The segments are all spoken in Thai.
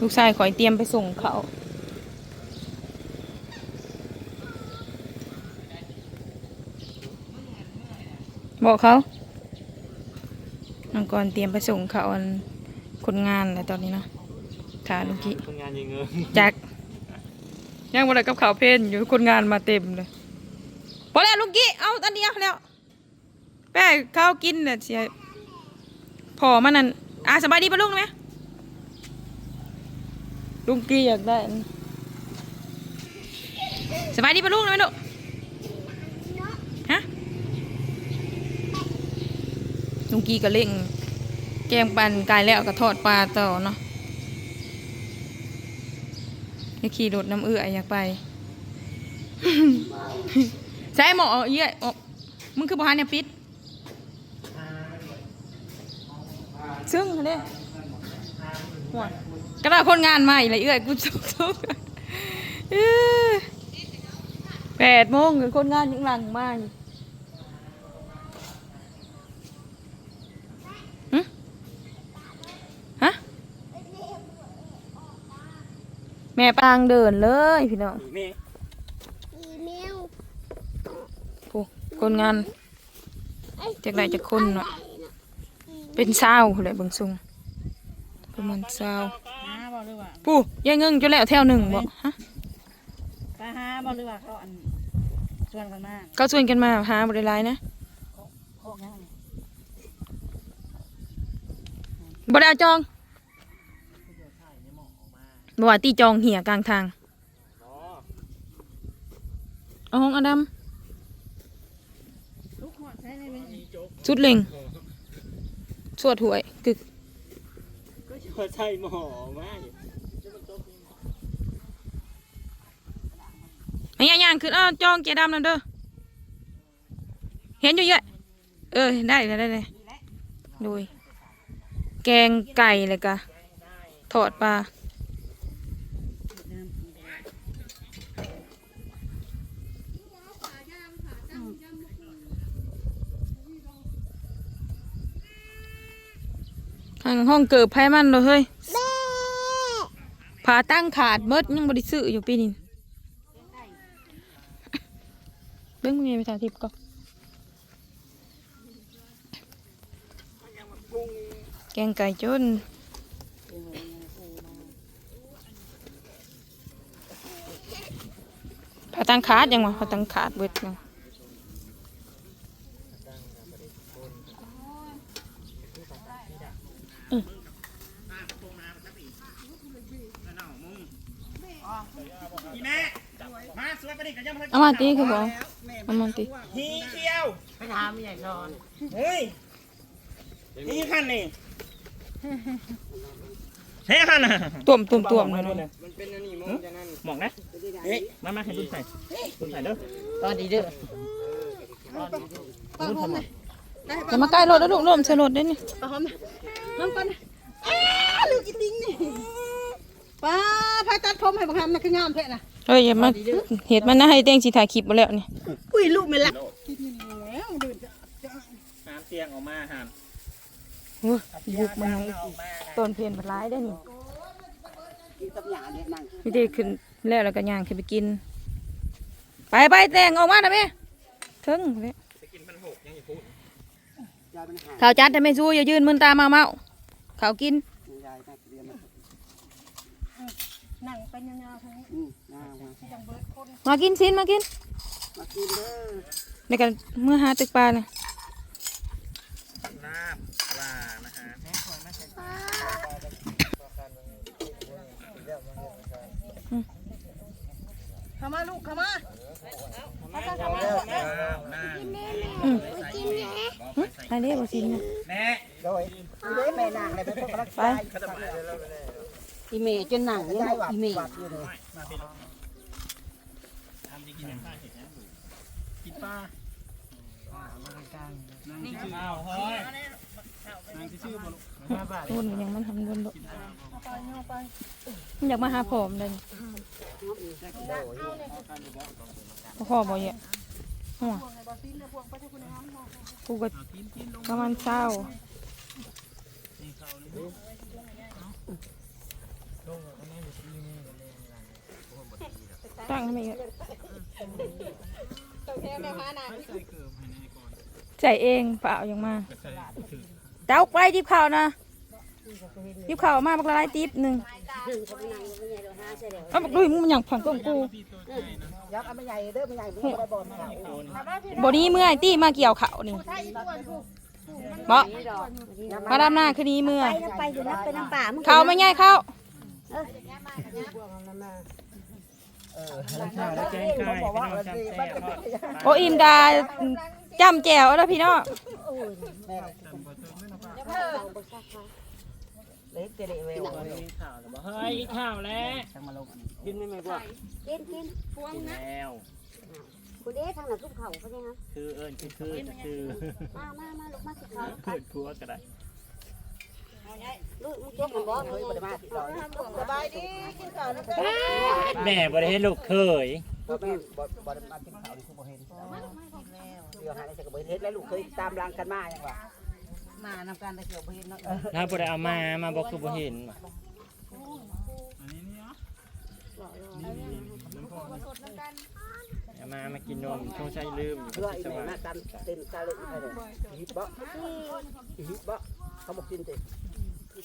ลูกชายขอยเตรียมไปส่งเขาบอกเขาน้องกรเตรียมไปส่งเขาอันคนงานแล้วตอนนี้เนาะค่ะลุงกี้คนงานยิงเงินแจ็คยังบ่ได้กับข่าวเพลนอยู่คนงานมาเต็มเลยพอแล้วลุงกี้เอาอันเดียวแล้วแป้ข้าวกินน่ะเสียพอมันนั่นอะสบายดีปะลุงไหม ลุงกี้อยากได้อันสบายดีปะลุงไหมลูกฮะลุงกี้ก็เล่ง แกงปันกายแล้วก็ทอดปลาต่อเนาะอยากขี่รถน้ำเอื้ออยากไปใช่หมอเอี้ยอ๋อมึงคือบ่หาเนี่ยปิดซึ่งเนี่ย หัวกระดาษคนงานใหม่เลยเอื้อยกูจุกจุกเอ้ยแปดโมงคนงานยังหลังมาอยู่หึฮะแม่ปางเดินเลยพี่น้องมีอีเมลโอ้คนงานจากไหนจากคนเนาะเป็นเศร้าเลยเบางซุง ประมาณเศร้าหาบ่หรือว่าปูยายเงิงจะแล้วแถวหนึ่งบ่ฮะไปหาบ่หรือว่าเขาอันชวนกันมาก็ชวนกันมาหาบริไลายนะโคกยังนี่บริอาจองบว่าตีจองเหี่ยกลางทางอ๋อเอาห้องอดัมลูกหอดใช้ได้ไหมสุดเล็งสวดหวยกึก มาใช่หมอมากอ้ย่างยังคืออ้าจองเจดำนั่นเด้อ เห็นอยู่เยอะ เออได้เลยได้เลยดูยแกงไก่เลยกะทอดปลา ทางห้องเกิดไพ่มันเลยเฮ้ยผาตั้งขาดเมดยังบริสุทธิ์อยู่ปีนี้เบิ้งมึงมีไปทางทิพย์ก็แกงไก่จนผาตั้งขาดยังวะผาตั้งขาดเบิดยัง อีแม่มาสวยประดิษฐ์กันยังเอามาตีคือบอกเอามาตีฮีเคียวไปถามใหญ่นอนเฮ้ยนี่ขั้นนี่เฮ้ยขั้นน่ะตุ่มตุ่มตุ่มเลยเลยมันเป็นอันนี้มองจะนั่นหมอกนะเฮ้ยมามาให้รุ่นใส่รุ่นใส่เด้อตอนดีเด้อรุ่นทำไมอย่ามาใกล้รถแล้วลูกร่มใส่รถได้นี่ปลาหอมน้ำก่อนอ้าลูกอีลิงนี่ ป้าพายตัดผมให้บังคับนะคืองามแท้น่ะเฮ้ยอย่ามาเห็ดมันนะให้เต้งสีถ่ายคลิปมาแล้วนี่อุ้ยลูกไม่ละกินแล้วเดินจะน้ำเตียงออกมาหามโอ้ยบุกมาต้นเพลินมันร้ายได้นี่กินกับหยาเนี่ยนั่งพี่เต้ขึ้นแล้วแล้วก็ย่างขึ้นไปกิน ไปไปแต่งออกมานะแม่ถึงเลยจะกินพันหกยังอย่าพูดยายมันหาข่าวจัดแต่ไม่สู้อย่ายืนมึนตามาเมาข่าวกิน ยายน่าเรียน นั่งไปยาวๆทางนี้อืมน่ามาจังเบิดคนมากินสินมากินมากินเด้อในกันเมื่อหาตึกปลาน่ะลาบปลานะฮะเข้ามาลูกเข้ามาลาบหน้าอืมกินแหละหึอันนี้บ่สินนะแม่โดยแม่นางเลยเป็นคนรักไป อีเมจนหนังเนี่ยอีเมทำจะกินอย่างไรเห็นนะกินปลานี่คืออ้าวเฮ้ยนางจะชื่อบอลวุ่นยังมันทำวุ่นบ่มันอยากมาหาผมเลยพ่อบ่เยอะหัวกูก็ประมาณเศร้า ตั้งทำไมเยอะตรงนี้ไม่พานาใจเองเปล่ายังมาเดาไปดิบข่าวนะดิบข่าวมาบักละลายติบหนึ่งเอกลุมึงมันอย่างผังกงกูอไม่ใหญ่บอนี่เมื่อยตี้มาเกี่ยวเขานี่เบาะมาดามหน้าคืนนี้เมื่อยเข้าไม่ง่ายเข้า ไม่ง่ายเข้าแล้วแกงไก่พี่น้องจำแซ่บเพราะโออิมดาจำแจวแล้วพี่น้องเล็กเตะเวลข่าวแล้วบอกเฮ้ยข่าวแล้วกินไม่ไม่กว่ากินกินแล้วกูเด้ทางหลังทุ่มเข่าเขาใช่ไหมคือเอิญคือคือคือมามามาลูกมาสิเขาเกิดพัวก็ได้ สบายดีกินข้าวนะกันแม่บ่ได้ให้ลูกเคยบ่แม่บ่บ่มากินข้าวนี่คือบ่เห็นเดี๋ยวหาได้จะก็บ่เห็นแล้วลูกเคยตามรังกันมาอย่างว่าหน้านำกันได้เกี่ยวบ่เห็นเนาะถ้าบ่ได้เอามามาบอกคือบ่เห็นว่ะเอามามากินนมช่วงใช้ลืมอยู่เพื่อที่ไอ้สแม่วรมารค์กันเต็มตาเลยอีกเลยฮิปบ่ฮิปบ่เขาบอกกินเต็ม มั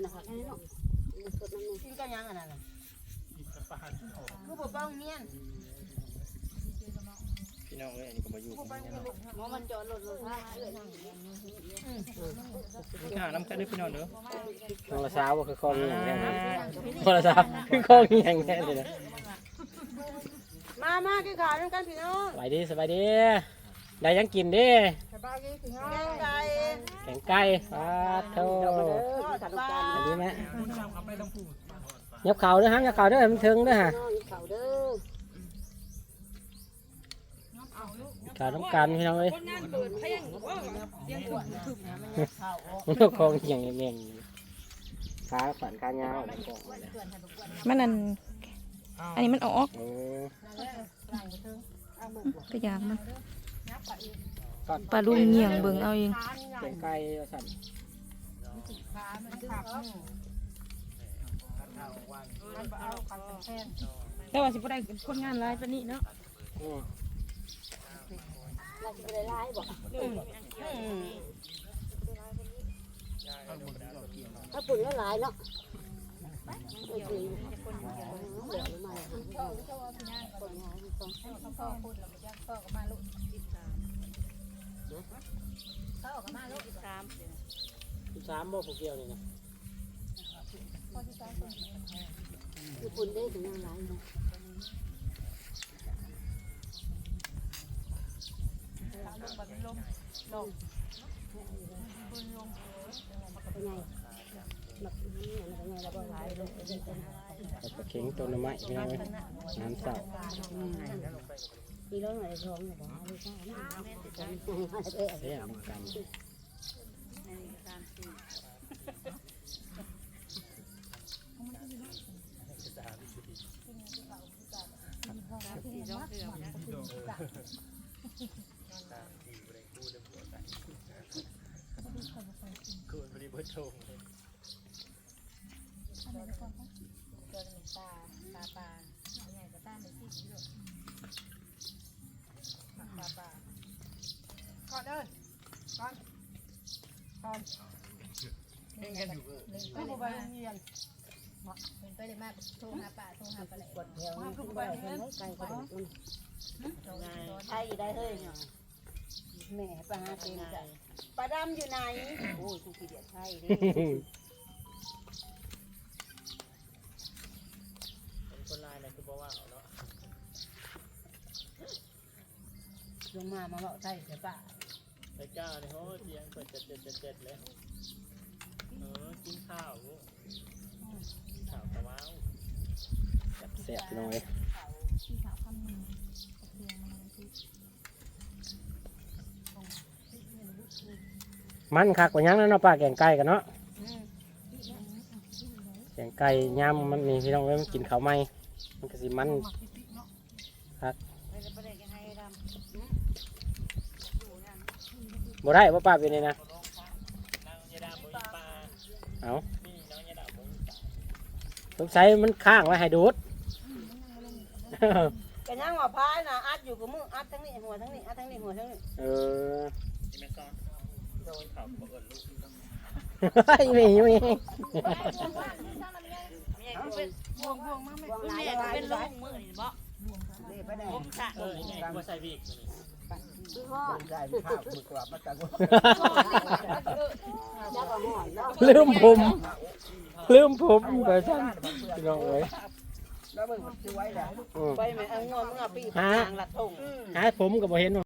นนะคะแค่นี้เนาะสดน้ำนึงกินกันยังอันนั้นน่ะคือบ่ป้องเมียนพี่น้องเอ้ยอันนี้ก็บ่อยู่ที่นี่เนาะหมอมันจอดรถรถพาเอ้ยมีข่าน้ำกันด้วยพี่น้องเด้อโทรศัพท์ว่าคือข้อมีอย่างแน่นะโทรศัพท์คือข้อมีอย่างแน่เลยนะ มามากินข้าวด้วยกันพี่น้องสบายดีสบายดีได้ยังกินเดิสบายดีพี่น้องไก่แข่งไก่ปลาโทเด้อทำกันอันนี้ไหมยับเข่าด้วยฮะยับเข่าด้วยมันถึงด้วยฮะน้องเขาเด้อข่าวน้ำกันพี่น้องเอ้ยงานเปิดเพลงว่าเสียงขวดมันก็คงอย่างเงี้ยขาฝันขายาวอะไรก็มันนั่น อันนี้มันออกเออก็ยามมันปลาลุงเงี่ยงเบิ่งเอาเองแข่งไก่สั่นแต่ว่าสิบ่ได้คนงานหลายปานนี้เนาะอืมเราจะไปได้ร้าย บอกถ้าปุ่นก็หลายเนาะเออจริงเดี๋ยวมาสิบสามบ่ผูกเกี่ยวนี่นะคือปุ่นได้ถึงยังหลายเนาะเป็นไงแบบนี้เป็นไง เราก็หลายลงไปเรื่อยแล้วก็เข่งต้นไม้พี่น้องเอ้ยน้ำเสาๆมีร้องอะไรร้องเนี่ยบอกไม่ใช่เออเสียเหมือนกันก่อนเด้อก่อนก่อนเงกันอยู่ก็บ่ไปเรียนเป็นเลยมาโทรหาป่าโทรหาปลาไหลกดแถวนี้คือว่าเห็นไหมไก่กระดูกมันไอ้ได้เฮ้ยเนาะแม่ปลาเป็นใจปลาดำอยู่ไหนโอ้ยกูขี้เดียดไทยดิ บ่ว่าเอาเนาะลงมามาเลาะไทยเสียป่าไอ้ก้าเนี่ยโหเสียงเปิดเจ็ดเจ็ดเจ็ดเจ็ดเลยเออกินข้าวกินข้าวตะว้าวเสียบหน่อยมันคักกว่ายังแล้วเนาะป้าแกงไก่กันเนาะแกงไก่ย่ำมันนี่พี่น้องเอ้ยมันกินข้าวไหม สิมันคักบ่ได้ว่าป้าเป็นนี่นะไเอานี่น้องยาดาบงสงสัยมันข้างไว้ให้ดูดก็ยังว่าพายน่ะอัดอยู่กับมืออัดทั้งนี้หัวทั้งนี้อัดทั้งนี้หัวทั้งนี้เออนี่แม่ซ้อน โดนเขาบอกเอิญลูกไม่มีไม่มีวงหลายหลายเป็นลูกมือนี่บ่นี่ไปแน่ผมสะเออนี่ไงกูว่าใส่วิกตัวนี้ใช่ข้าวมือกลับมาจากว่าจักว่าหอยเนาะลืมผมลืมผมไปสั่นพี่น้องเอ้ยแล้วมึงซื้อไว้แล้วอืมไปแม่เอางอมึงเอาปีกฮะทางลัดทงหาผมก็บ่เห็น